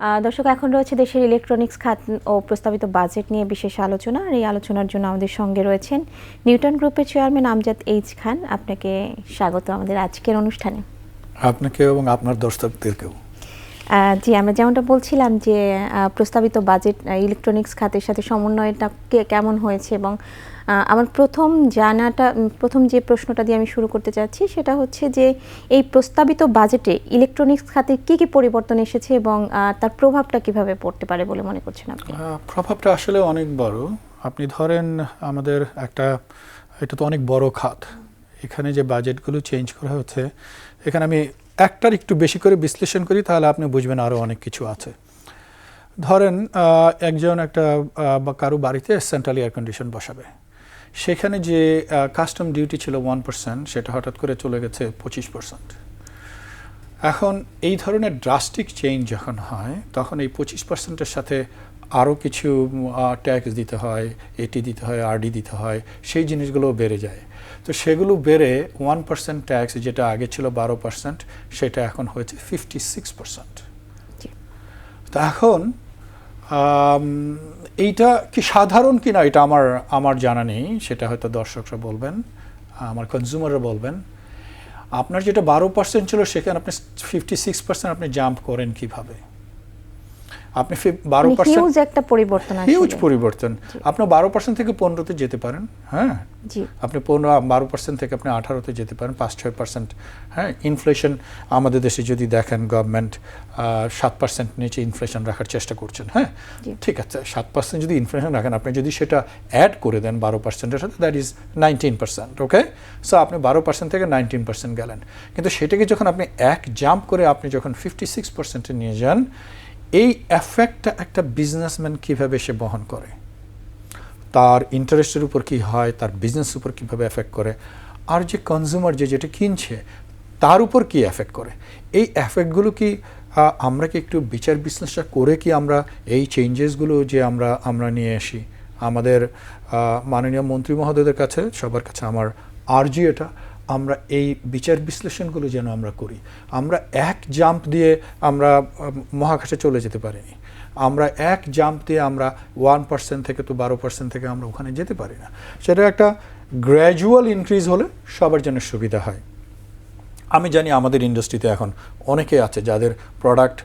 দর্শক এখন রয়েছে দেশের ইলেকট্রনিক্স খাত ও প্রস্তাবিত বাজেট নিয়ে বিশেষ আলোচনা আর এই আলোচনার জন্য আমাদের সঙ্গে রয়েছেন নিউটন গ্রুপের চেয়ারম্যান আমজাদ এইচ খান। আপনাকে স্বাগত আমাদের আজকের অনুষ্ঠানে। আপনাকে এবং আপনার দর্শকদেরকেও। জি আমরা যেমনটা বলছিলাম যে প্রস্তাবিত বাজেট ইলেকট্রনিক্স খাতের সাথে সমন্বয়টা কেমন হয়েছে এবং আমার প্রথম জানাটা প্রথম যে প্রশ্নটা দিয়ে আমি শুরু করতে চাচ্ছি সেটা হচ্ছে যে এই প্রস্তাবিত বাজেটে ইলেকট্রনিক্স খাতে কি কি পরিবর্তন এসেছে এবং তার প্রভাবটা কীভাবে পড়তে পারে বলে মনে করছেন আপনি? প্রভাবটা আসলে অনেক বড়। আপনি ধরেন আমাদের একটা, এটা তো অনেক বড় খাত। এখানে যে বাজেটগুলো চেঞ্জ করা হচ্ছে, এখানে আমি একটার একটু বেশি করে বিশ্লেষণ করি, তাহলে আপনি বুঝবেন আরও অনেক কিছু আছে। ধরেন একজন একটা কারও বাড়িতে সেন্ট্রাল এয়ার কন্ডিশন বসাবে। সেখানে যে কাস্টম ডিউটি ছিল ওয়ান পার্সেন্ট সেটা হঠাৎ করে চলে গেছে পঁচিশ পার্সেন্ট এখন এই ধরনের ড্রাস্টিক চেঞ্জ যখন হয় তখন এই পঁচিশ পার্সেন্টের সাথে আরও কিছু ট্যাক্স দিতে হয় এটি দিতে হয় আরডি দিতে হয় সেই জিনিসগুলো বেড়ে যায়। তো সেগুলো বেড়ে ওয়ান পার্সেন্ট ট্যাক্স যেটা আগে ছিল বারো পার্সেন্ট সেটা এখন হয়েছে ফিফটি সিক্স পার্সেন্ট। তো এখন এইটা কি সাধারণ কিনা এটা আমার আমার জানা নেই, সেটা হয়তো দর্শকরা বলবেন, আমার কনজিউমাররা বলবেন। আপনার যেটা বারো পার্সেন্ট ছিল, সেখানে আপনি ফিফটি সিক্স পার্সেন্ট আপনি জাম্প করেন কীভাবে? আপনি বারো পার্সেন্ট হিউজ একটা পরিবর্তন হিউজ পরিবর্তন। আপনার বারো পার্সেন্ট থেকে পনেরোতে যেতে পারেন হ্যাঁ? আপনি পনেরো বারো পার্সেন্ট থেকে আপনি আঠারোতে যেতে পারেন পাঁচ ছয় পার্সেন্ট হ্যাঁ? ইনফ্লেশন আমাদের দেশে যদি দেখেন গভর্নমেন্ট সাত পার্সেন্ট নিচে ইনফ্লেশন রাখার চেষ্টা করছেন হ্যাঁ? ঠিক আছে সাত পার্সেন্ট যদি ইনফ্লেশন রাখেন আপনি যদি সেটা অ্যাড করে দেন বারো পার্সেন্টের সাথে that is nineteen percent okay so আপনি বারো পার্সেন্ট থেকে নাইনটিন পার্সেন্ট গেলেন। কিন্তু সেটাকে যখন আপনি এক জাম্প করে আপনি যখন ফিফটি সিক্স পার্সেন্টে নিয়ে যান এই এফেক্টটা একটা বিজনেসম্যান কীভাবে সে বহন করে? তার ইন্টারেস্টের উপর কী হয়? তার বিজনেস উপর কীভাবে এফেক্ট করে? আর যে কনজিউমার যে যেটা কিনছে, তার উপর কি এফেক্ট করে? এই এফেক্টগুলো কি আমরা কি একটু বিচার বিশ্লেষণ করে কি আমরা এই চেঞ্জেসগুলো যে আমরা আমরা নিয়ে আসি? আমাদের মাননীয় মন্ত্রী মহোদয়দের কাছে, সবার কাছে আমার আরজি এটা। আমরা এই বিচার বিশ্লেষণগুলো যেন আমরা করি। আমরা এক জাম্প দিয়ে আমরা মহাকাশে চলে যেতে পারিনি। আমরা এক জাম্প দিয়ে আমরা ওয়ান পার্সেন্ট থেকে তো বারো পার্সেন্ট থেকে আমরা ওখানে যেতে পারি না। সেটা একটা গ্র্যাজুয়াল ইনক্রিজ হলে সবার জন্য সুবিধা হয়। আমি জানি আমাদের ইন্ডাস্ট্রিতে এখন অনেকে আছে যাদের প্রোডাক্ট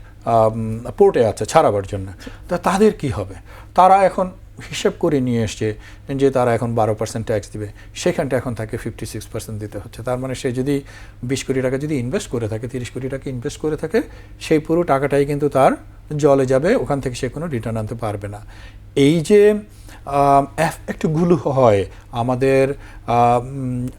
পোর্টে আছে ছাড়াবার জন্য। তা তাদের কি হবে? তারা এখন হিসেব করে নিয়ে এসছে যে তারা এখন বারো পার্সেন্ট ট্যাক্স দিবে। সেখানটা এখন তাকে ফিফটি সিক্স পার্সেন্ট দিতে হচ্ছে। তার মানে সে যদি বিশ কোটি টাকা যদি ইনভেস্ট করে থাকে তিরিশ কোটি টাকা ইনভেস্ট করে থাকে সেই পুরো টাকাটাই কিন্তু তার জলে যাবে ওখান থেকে সে কোনো রিটার্ন আনতে পারবে না। এই যে আম, এফ- একটুগুলো হয় আমাদের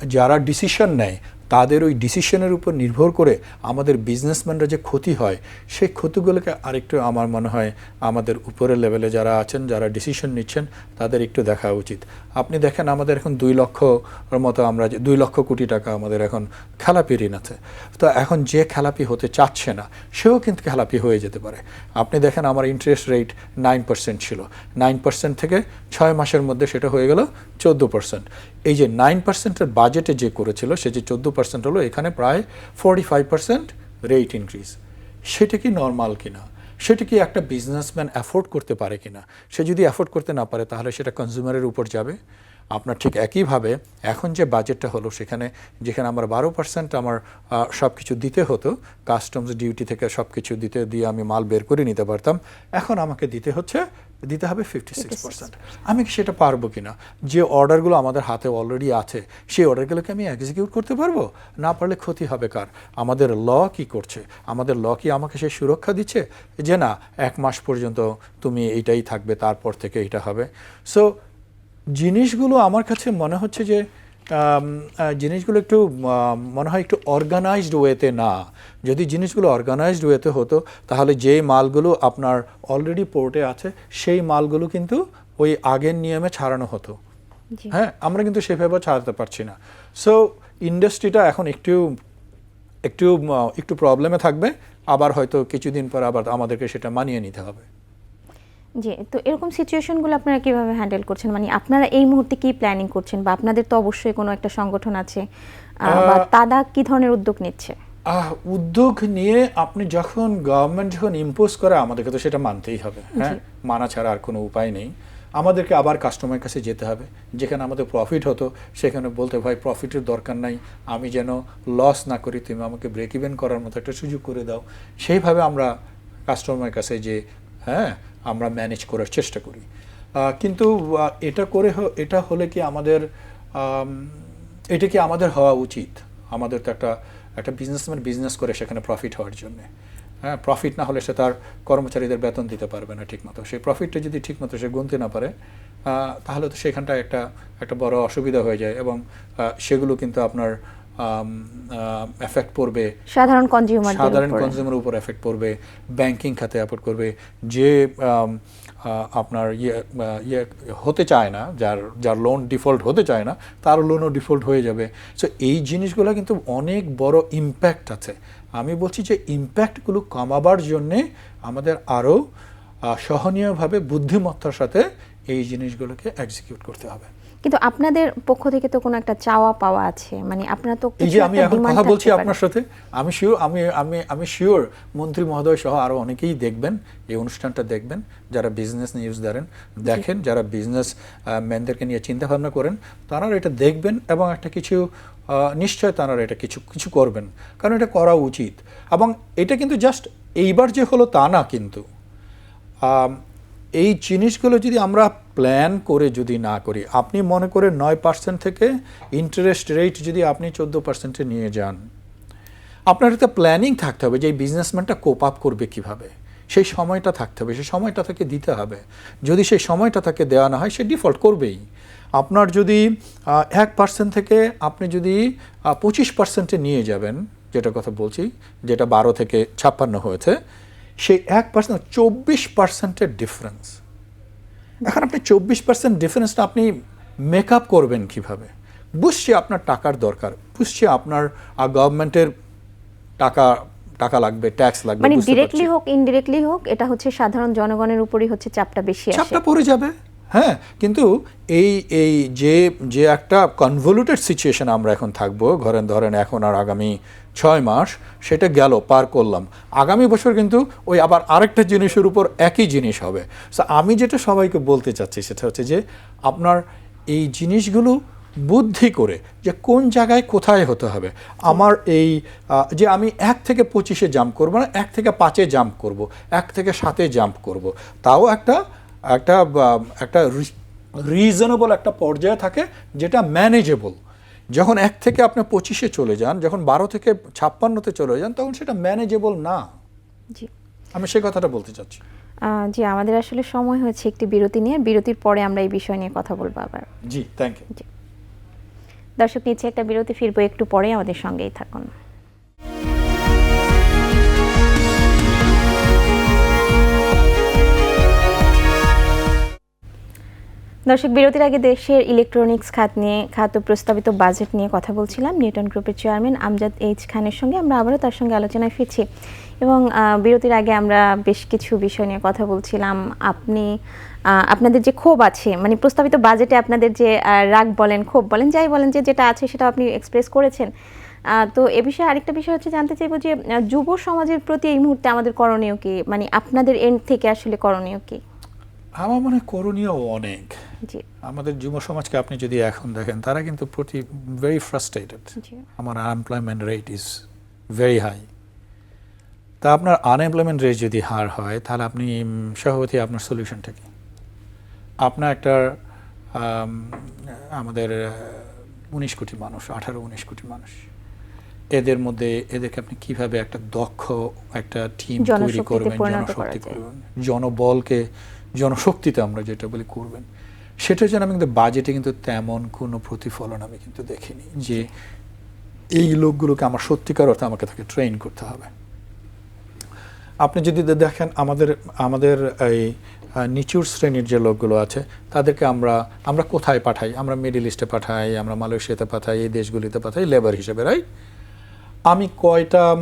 যারা ডিসিশন নেয় তাদের ওই ডিসিশনের উপর নির্ভর করে আমাদের বিজনেসম্যানরা যে ক্ষতি হয়, সেই ক্ষতিগুলোকে আরেকটু আমার মনে হয় আমাদের উপরের লেভেলে যারা আছেন, যারা ডিসিশন নিচ্ছেন, তাদের একটু দেখা উচিত। আপনি দেখেন আমাদের এখন দুই লক্ষর মতো আমরা যে- দুই লক্ষ কোটি টাকা আমাদের এখন খেলাপি ঋণ আছে। তো এখন যে খেলাপি হতে চাচ্ছে না, সেও কিন্তু খেলাপি হয়ে যেতে পারে। আপনি দেখেন আমার ইন্টারেস্ট রেট নাইন পার্সেন্ট ছিল। নাইন পার্সেন্ট থেকে ছয় মাসের মধ্যে সেটা হয়ে গেল চোদ্দ পার্সেন্ট এই যে নাইন পার্সেন্টের বাজেটে যে করেছিল, সে যে চোদ্দ পার্সেন্ট হলো, এখানে প্রায় forty five percent rate increase সেটা কি নর্মাল কিনা? সেটা কি একটা বিজনেসম্যান অ্যাফোর্ড করতে পারে কিনা? সে যদি অ্যাফোর্ড করতে না পারে, তাহলে সেটা কনজিউমারের উপর যাবে। আপনার ঠিক একইভাবে এখন যে বাজেটটা হলো, সেখানে যেখানে আমার বারো পার্সেন্ট আমার সব কিছু দিতে হতো কাস্টমস ডিউটি থেকে সব কিছু দিতে দিয়ে আমি মাল বের করে নিতে পারতাম, এখন আমাকে দিতে হচ্ছে দিতে হবে ফিফটি সিক্স পার্সেন্ট আমি কি সেটা পারব কিনা? যে অর্ডারগুলো আমাদের হাতে অলরেডি আছে সেই অর্ডারগুলোকে আমি এক্সিকিউট করতে পারব? না পারলে ক্ষতি হবে কার? আমাদের ল কি করছে? আমাদের ল কি আমাকে সে সুরক্ষা দিচ্ছে? যে না এক মাস পর্যন্ত তুমি এইটাই থাকবে তারপর থেকে এটা হবে। সো জিনিসগুলো আমার কাছে মনে হচ্ছে যে জিনিসগুলো একটু মনে হয় একটু অর্গানাইজড ওয়েতে না। যদি জিনিসগুলো অর্গানাইজড ওয়েতে হতো তাহলে যে মালগুলো আপনার অলরেডি পোর্টে আছে সেই মালগুলো কিন্তু ওই আগের নিয়মে ছাড়ানো হতো। হ্যাঁ আমরা কিন্তু সেভাবে ছাড়াতে পারছি না। সো ইন্ডাস্ট্রিটা এখন একটু একটু একটু প্রবলেমে থাকবে আবার হয়তো কিছুদিন পর আবার আমাদেরকে সেটা মানিয়ে নিতে হবে। জি তো এরকম সিচুয়েশনগুলো আপনারা কীভাবে হ্যান্ডেল করছেন? মানে আপনারা এই মুহূর্তে কি প্ল্যানিং করছেন? বা আপনাদের তো অবশ্যই কোনো একটা সংগঠন আছে বা তারা কি ধরনের উদ্যোগ নিচ্ছে? আহ, উদ্যোগ নিয়ে আপনি যখন গভর্নমেন্ট যখন ইম্পোজ করে আমাদেরকে তো সেটা মানতেই হবে হ্যাঁ? মানা ছাড়া আর কোনো উপায় নেই। আমাদেরকে আবার কাস্টমারের কাছে যেতে হবে। যেখানে আমাদের প্রফিট হতো সেখানে বলতে ভাই প্রফিটের দরকার নাই। আমি যেন লস না করি তুমি আমাকে ব্রেক ইভেন করার মতো একটা সুযোগ করে দাও। সেইভাবে আমরা কাস্টমারের কাছে যে হ্যাঁ আমরা ম্যানেজ করার চেষ্টা করি। কিন্তু এটা করে এটা হলে কি আমাদের এটা কি আমাদের হওয়া উচিত? আমাদের তো একটা একটা বিজনেসম্যান বিজনেস করে সেখানে প্রফিট হওয়ার জন্য। হ্যাঁ প্রফিট না হলে সে তার কর্মচারীদের বেতন দিতে পারবে না ঠিকমতো। সেই প্রফিটটা যদি ঠিকমতো সে গুনতে না পারে তাহলে তো সেখানটায় একটা একটা বড় অসুবিধা হয়ে যায় এবং সেগুলো কিন্তু আপনার এফেক্ট পড়বে। সাধারণ কনজিউমার সাধারণ কনজিউমার উপর এফেক্ট পড়বে। ব্যাংকিং খাতে এফেক্ট করবে। যে আপনার ইয়ে ইয়ে হতে চায় না যার যার লোন ডিফল্ট হতে চায় না তার লোনও ডিফল্ট হয়ে যাবে। সো এই জিনিসগুলো কিন্তু অনেক বড় ইম্প্যাক্ট আছে। আমি বলছি যে ইম্প্যাক্টগুলো কমাবার জন্যে আমাদের আরও সহনীয়ভাবে বুদ্ধিমত্তার সাথে এই জিনিসগুলোকে এক্সিকিউট করতে হবে। কিন্তু আপনাদের পক্ষ থেকে তো কোনো একটা চাওয়া পাওয়া আছে। মানে আপনারা তো এই যে আমি এখন কথা বলছি আপনার সাথে। আমি শিওর আমি আমি আমি শিওর মন্ত্রী মহোদয় সহ আরও অনেকেই দেখবেন এই অনুষ্ঠানটা দেখবেন যারা বিজনেস নিউজ ধরেন দেখেন যারা বিজনেস ম্যানদেরকে নিয়ে চিন্তা ভাবনা করেন তারা এটা দেখবেন এবং একটা কিছু নিশ্চয় তারা এটা কিছু কিছু করবেন। কারণ এটা করা উচিত। এবং এটা কিন্তু জাস্ট এইবার যে হলো তা না কিন্তু। এই জিনিসগুলো যদি আমরা প্ল্যান করে যদি না করি, আপনি মনে করে নয় পার্সেন্ট থেকে ইন্টারেস্ট রেট যদি আপনি চোদ্দ পার্সেন্টে নিয়ে যান, আপনার একটা প্ল্যানিং থাকতে হবে যে এই বিজনেসম্যানটা কোপ আপ করবে কীভাবে। সেই সময়টা থাকতে হবে, সেই সময়টা তাকে দিতে হবে। যদি সেই সময়টা তাকে দেওয়া না হয়, সে ডিফল্ট করবেই। আপনার যদি এক পার্সেন্ট থেকে আপনি যদি পঁচিশ পার্সেন্টে নিয়ে যাবেন, যেটা কথা বলছি, যেটা বারো থেকে ছাপ্পান্ন হয়েছে সেই এক পার্সেন্ট চব্বিশ পার্সেন্টের ডিফারেন্স এখন আপনি চব্বিশ পার্সেন্ট ডিফারেন্সটা আপনি মেক আপ করবেন কীভাবে? বুঝছি আপনার টাকার দরকার বুঝছে আপনার গভর্নমেন্টের টাকা টাকা লাগবে ট্যাক্স লাগবে মানে ডিরেক্টলি হোক ইনডিরেক্টলি হোক এটা হচ্ছে সাধারণ জনগণের উপরই হচ্ছে চাপটা বেশি চাপটা পড়ে যাবে। হ্যাঁ কিন্তু এই এই যে যে একটা কনভলিউটেড সিচুয়েশন আমরা এখন থাকব ঘরেন ধরেন এখন আর আগামী ছয় মাস, সেটা গেল, পার করলাম। আগামী বছর কিন্তু ওই আবার আরেকটা জিনিসের উপর একই জিনিস হবে। সো আমি যেটা সবাইকে বলতে চাচ্ছি সেটা হচ্ছে যে, আপনার এই জিনিসগুলো বুদ্ধি করে যে কোন জায়গায় কোথায় হতে হবে। আমার এই যে আমি এক থেকে পঁচিশে জাম্প করব না, এক থেকে পাঁচে জাম্প করব, এক থেকে সাতে জাম্প করব, তাও একটা একটা একটা রিজনেবল একটা পর্যায়ে থাকে যেটা ম্যানেজেবল যখন এক থেকে আপনি পঁচিশে চলে যান যখন বারো থেকে ছাপ্পান্নতে চলে যান তখন সেটা ম্যানেজেবল না। জি। আমি সেই কথাটা বলতে চাচ্ছি। জি আমাদের আসলে সময় হয়েছে একটি বিরতি নিয়ে। বিরতির পরে আমরা এই বিষয় নিয়ে কথা বলব আবার। জি থ্যাংক ইউ দর্শক নিচ্ছে একটা বিরতি ফিরবো একটু পরে। আমাদের সঙ্গেই থাকুন। দর্শক, বিরতির আগে দেশের ইলেকট্রনিক্স খাত নিয়ে, খাত প্রস্তাবিত বাজেট নিয়ে কথা বলছিলাম নিউটন গ্রুপের চেয়ারম্যান আমজাদ এইচ খানের সঙ্গে। আমরা আবারও তার সঙ্গে আলোচনায় ফিরছি। এবং বিরতির আগে আমরা বেশ কিছু বিষয় নিয়ে কথা বলছিলাম। আপনি আপনাদের যে ক্ষোভ আছে মানে প্রস্তাবিত বাজেটে আপনাদের যে রাগ বলেন, ক্ষোভ বলেন, যাই বলেন যে, যেটা আছে সেটা আপনি এক্সপ্রেস করেছেন। তো এ বিষয়ে আরেকটা বিষয় হচ্ছে জানতে চাইব যে যুব সমাজের প্রতি এই মুহূর্তে আমাদের করণীয় কি? মানে আপনাদের এন্ড থেকে আসলে করণীয় কি? আমার মনে করণীয় অনেক। আমাদের যুব সমাজকে আপনি যদি এখন দেখেন তারা কিন্তু প্রতি ভেরি ফ্রাস্ট্রেটেড আমার unemployment rate is very high তা আপনার আনএমপ্লয়মেন্ট রেট যদি হার হয় তাহলে আপনি সভাপতি আপনার সলিউশনটা কি? আপনার একটা আম, আমাদের উনিশ কোটি মানুষ আঠারো উনিশ কোটি মানুষ। এদের মধ্যে এদেরকে আপনি কীভাবে একটা দক্ষ একটা টিম তৈরি করবেন জনশক্তি করবেন জনবলকে জনশক্তিতে আমরা যেটা বলি করবেন, সেটার জন্য আমি কিন্তু বাজেটে কিন্তু তেমন কোনো প্রতিফলন আমি কিন্তু দেখিনি যে এই লোকগুলোকে আমার সত্যিকার অর্থে আমাকে তাকে ট্রেন করতে হবে। আপনি যদি দেখেন আমাদের আমাদের এই নিচুর শ্রেণির যে লোকগুলো আছে, তাদেরকে আমরা আমরা কোথায় পাঠাই? আমরা মিডিল ইস্টে পাঠাই, আমরা মালয়েশিয়াতে পাঠাই, এই দেশগুলিতে পাঠাই লেবার হিসেবে রাইট আমি কয়টা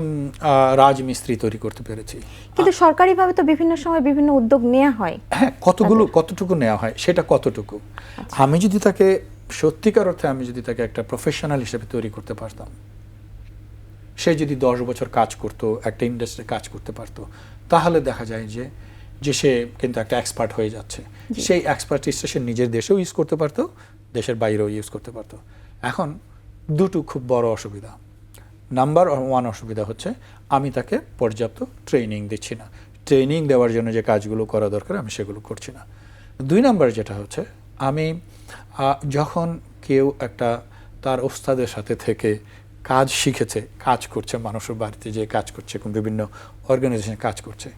রাজমিস্ত্রি তৈরি করতে পেরেছি। কিন্তু সরকারিভাবে তো বিভিন্ন সময় বিভিন্ন উদ্যোগ নেওয়া হয়। হ্যাঁ কতগুলো কতটুকু নেওয়া হয় সেটা কতটুকু? আমি যদি তাকে সত্যিকার অর্থে আমি যদি তাকে একটা প্রফেশনাল হিসেবে তৈরি করতে পারতাম সে যদি দশ বছর কাজ করতো একটা ইন্ডাস্ট্রি কাজ করতে পারতো তাহলে দেখা যায় যে যে সে কিন্তু একটা এক্সপার্ট হয়ে যাচ্ছে। সেই এক্সপার্টিসটা সে নিজের দেশেও ইউজ করতে পারতো দেশের বাইরেও ইউজ করতে পারতো। এখন দুটো খুব বড় অসুবিধা। নাম্বার ওয়ান অসুবিধা হচ্ছে, আমি তাকে পর্যাপ্ত ট্রেনিং দিচ্ছি না। ট্রেনিং দেওয়ার জন্য যে কাজগুলো করা দরকার, আমি সেগুলো করছি না। দুই নাম্বার যেটা হচ্ছে, আমি যখন কেউ একটা তার ওস্তাদের সাথে থেকে কাজ শিখেছে, কাজ করছে মানুষের বাড়িতে যে কাজ করছে, কোন বিভিন্ন অর্গানাইজেশনে কাজ করছে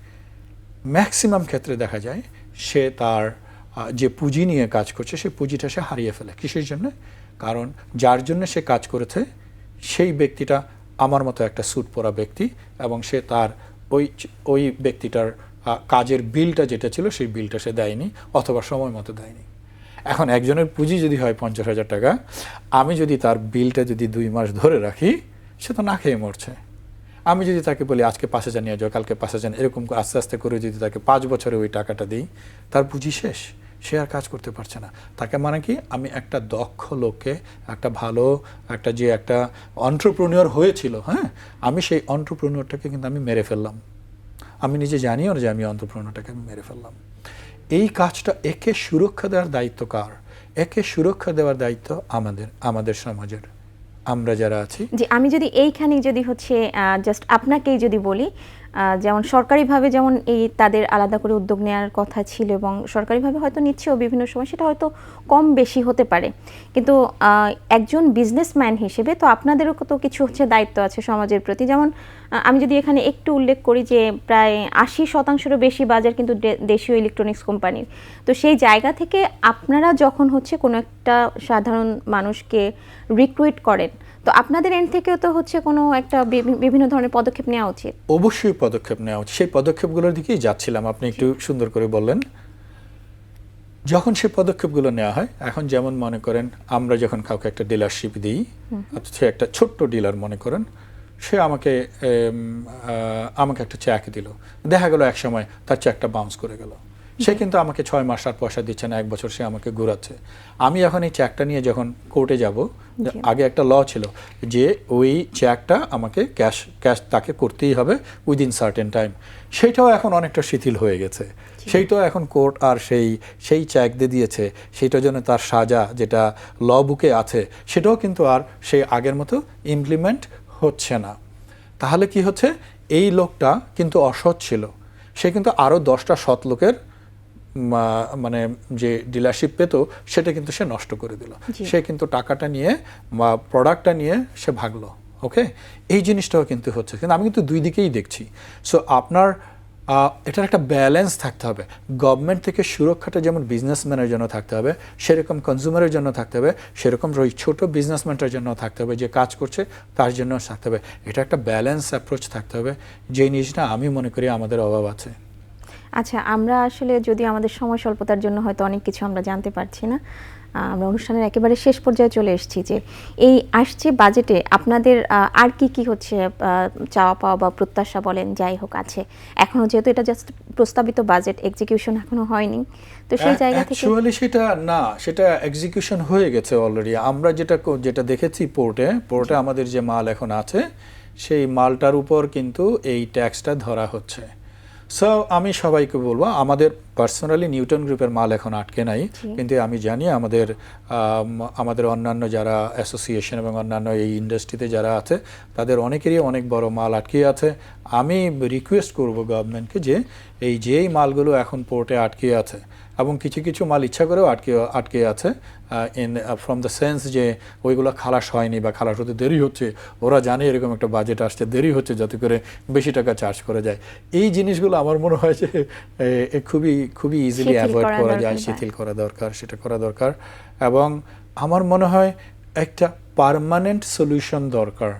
ম্যাক্সিমাম ক্ষেত্রে দেখা যায় সে তার যে পুঁজি নিয়ে কাজ করছে, সেই পুঁজিটা সে হারিয়ে ফেলে। কিসের জন্য? কারণ যার জন্য সে কাজ করেছে, সেই ব্যক্তিটা আমার মতো একটা স্যুট পরা ব্যক্তি এবং সে তার ওই ওই ব্যক্তিটার কাজের বিলটা যেটা ছিল সেই বিলটা সে দেয়নি অথবা সময় মতো দেয়নি। এখন একজনের পুঁজি যদি হয় পঞ্চাশ হাজার টাকা, আমি যদি তার বিলটা যদি দুই মাস ধরে রাখি, সে তো না খেয়ে মরছে। আমি যদি তাকে বলি, আজকে পাঁচ হাজার নিয়ে যাও, কালকে পাঁচ হাজার, এরকম আস্তে আস্তে করে যদি তাকে পাঁচ বছরে ওই টাকাটা দিই, তার পুঁজি শেষ। সে আর কাজ করতে পারছে না। তাকে মানে কি? আমি একটা দক্ষ লোককে, একটা ভালো, একটা যে একটা অন্টারপ্রনিয়র হয়েছিল হ্যাঁ? আমি সেই অন্টারপ্রনিয়রটাকে কিন্তু আমি মেরে ফেললাম। আমি নিজে জানিও যে আমি অন্টারপ্রনিয়রটাকে আমি মেরে ফেললাম। এই কাজটা একে সুরক্ষা দেওয়ার দায়িত্ব কার? একে সুরক্ষা দেওয়ার দায়িত্ব আমাদের আমাদের সমাজের। আমরা যারা আছি যে আমি যদি এইখানে যদি হচ্ছে জাস্ট আপনাকেই যদি বলি যেমন সরকারিভাবে যেমন এই তাদের আলাদা করে উদ্যোগ নেওয়ার কথা ছিল এবং সরকারিভাবে হয়তো নিচ্ছেও বিভিন্ন সময়, সেটা হয়তো কম বেশি হতে পারে। কিন্তু একজন বিজনেসম্যান হিসেবে তো আপনাদেরও তো কিছু হচ্ছে দায়িত্ব আছে সমাজের প্রতি। যেমন আমি যদি এখানে একটু উল্লেখ করি যে প্রায় আশি শতাংশেরও বেশি বাজার কিন্তু দেশীয় ইলেকট্রনিক্স কোম্পানির। তো সেই জায়গা থেকে আপনারা যখন হচ্ছে কোনো একটা সাধারণ মানুষকে রিক্রুইট করেন তো আপনাদের এন্ড থেকেও তো হচ্ছে কোনো একটা বিভিন্ন ধরনের পদক্ষেপ নেওয়া উচিত? অবশ্যই পদক্ষেপ নেওয়া উচিত। সেই পদক্ষেপগুলোর দিকেই যাচ্ছিলাম আপনি একটু সুন্দর করে বললেন। যখন সেই পদক্ষেপগুলো নেওয়া হয় এখন যেমন মনে করেন আমরা যখন কাউকে একটা ডিলারশিপ দিই অথচ সে একটা ছোট্ট ডিলার মনে করেন সে আমাকে আমাকে একটা চেক দিল। দেখা গেল এক সময় তার চেকটা বাউন্স করে গেল। সে কিন্তু আমাকে ছয় মাস আর পয়সা দিচ্ছে না এক বছর সে আমাকে ঘুরাচ্ছে। আমি এখন এই চেকটা নিয়ে যখন কোর্টে যাব আগে একটা ল ছিল যে ওই চেকটা আমাকে ক্যাশ ক্যাশ তাকে করতেই হবে উইদিন সার্টেন টাইম সেটাও এখন অনেকটা শিথিল হয়ে গেছে। সেইটাও এখন কোর্ট আর সেই সেই চেক দিয়ে দিয়েছে সেইটার জন্য তার সাজা যেটা ল বুকে আছে সেটাও কিন্তু আর সেই আগের মতো ইমপ্লিমেন্ট হচ্ছে না। তাহলে কি হচ্ছে? এই লোকটা কিন্তু অসৎ ছিল। সে কিন্তু আরও দশটা সৎ লোকের মানে যে ডিলারশিপ পেত সেটা কিন্তু সে নষ্ট করে দিল। সে কিন্তু টাকাটা নিয়ে বা প্রোডাক্টটা নিয়ে সে ভাগলো ওকে এই জিনিসটাও কিন্তু হচ্ছে। কিন্তু আমি কিন্তু দুই দিকেই দেখছি। সো আপনার এটার একটা ব্যালেন্স থাকতে হবে। গভর্নমেন্ট থেকে সুরক্ষাটা যেমন বিজনেসম্যানের জন্য থাকতে হবে সেরকম কনজিউমারের জন্য থাকতে হবে সেরকম ওই ছোট বিজনেসম্যানটার জন্য থাকতে হবে যে কাজ করছে তার জন্য থাকতে হবে। এটা একটা ব্যালেন্স অ্যাপ্রোচ থাকতে হবে। যে জিনিসটা আমি মনে করি আমাদের অভাব আছে। আচ্ছা আমরা আসলে যদি আমাদের সময় স্বল্পতার জন্য হয়তো অনেক কিছু আমরা জানতে পারছি না আমরা অনুষ্ঠানের একেবারে শেষ পর্যায়ে চলে এসেছি যে এই আসছে বাজেটে আপনাদের আর কি কি হচ্ছে চাওয়া পাওয়া বা প্রত্যাশা বলেন যাই হোক আছে। এখনও যেহেতু এটা জাস্ট প্রস্তাবিত বাজেট এক্সিকিউশন এখনও হয়নি। তো সেই জায়গা থেকে অ্যাকচুয়ালি সেটা না সেটা এক্সিকিউশন হয়ে গেছে অলরেডি আমরা যেটা যেটা দেখেছি পোর্টে পোর্টে আমাদের যে মাল এখন আছে সেই মালটার উপর কিন্তু এই ট্যাক্সটা ধরা হচ্ছে। সো আমি সবাইকে বলব আমাদের পার্সোনালি নিউটন গ্রুপের মাল এখন আটকে নাই। কিন্তু আমি জানি আমাদের আমাদের অন্যান্য যারা অ্যাসোসিয়েশন এবং অন্যান্য এই ইন্ডাস্ট্রিতে যারা আছে তাদের অনেকেরই অনেক বড় মাল আটকে আছে। আমি রিকোয়েস্ট করব গভর্নমেন্টকে যে এই যেই মালগুলো এখন পোর্টে আটকে আছে এবং কিছু কিছু মাল ইচ্ছা করেও আটকে আটকে আছে ইন ফ্রম দ্য সেন্স যে ওইগুলো খালাস হয়নি বা খালাস হতে দেরি হচ্ছে ওরা জানে এরকম একটা বাজেট আসছে দেরি হচ্ছে যাতে করে বেশি টাকা চার্জ করা যায়। এই জিনিসগুলো আমার মনে হয় যে খুবই খুবই ইজিলি অ্যাভয়েড করা যায়। শিথিল করা দরকার সেটা করা দরকার। এবং আমার মনে হয় একটা পার্মানেন্ট সলিউশন দরকার।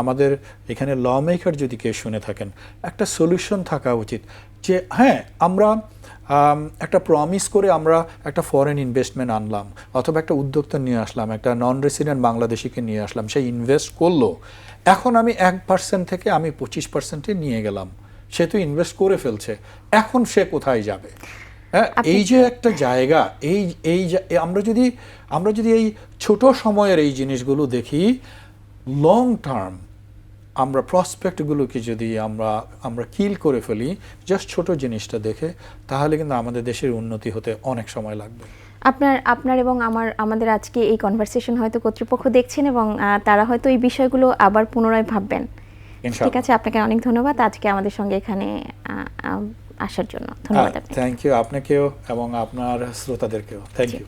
আমাদের এখানে ল মেকার যদি কেউ শুনে থাকেন একটা সলিউশন থাকা উচিত। যে হ্যাঁ আমরা একটা প্রমিস করে আমরা একটা ফরেন ইনভেস্টমেন্ট আনলাম অথবা একটা উদ্যোক্তা নিয়ে আসলাম একটা নন রেসিডেন্ট বাংলাদেশিকে নিয়ে আসলাম সে ইনভেস্ট করল। এখন আমি এক পার্সেন্ট থেকে আমি পঁচিশ পার্সেন্টে নিয়ে গেলাম সে তো ইনভেস্ট করে ফেলছে এখন সে কোথায় যাবে? হ্যাঁ এই যে একটা জায়গা এই এই আমরা যদি আমরা যদি এই ছোট সময়ের এই জিনিসগুলো দেখি লং টার্ম আমরা প্রসপেক্টগুলোকে যদি আমরা আমরা কিল করে ফেলি জাস্ট ছোট জিনিসটা দেখে তাহলে কিন্তু আমাদের দেশের উন্নতি হতে অনেক সময় লাগবে। আপনার আপনার এবং আমার আমাদের আজকে এই কনভারসেশন হয়তো কর্তৃপক্ষ দেখছেন এবং তারা হয়তো এই বিষয়গুলো আবার পুনরায় ভাববেন। ঠিক আছে আপনাকে অনেক ধন্যবাদ আজকে আমাদের সঙ্গে এখানে আসার জন্য। ধন্যবাদ থ্যাংক ইউ আপনাকেও এবং আপনার শ্রোতাদেরকেও। থ্যাংক ইউ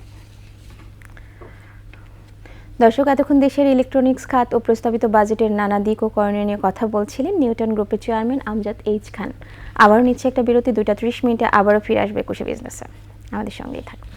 দর্শক, এতক্ষণ দেশের ইলেকট্রনিক্স খাত ও প্রস্তাবিত বাজেটের নানা দিক ও করণীয় নিয়ে কথা বলছিলেন নিউটন গ্রুপের চেয়ারম্যান আমজাদ এইচ খান। আবারও নিচ্ছে একটা বিরতি, দুইটা ত্রিশ মিনিটে আবারও ফিরে আসবে কুশি বিজনেসে আমাদের সঙ্গেই থাকুন।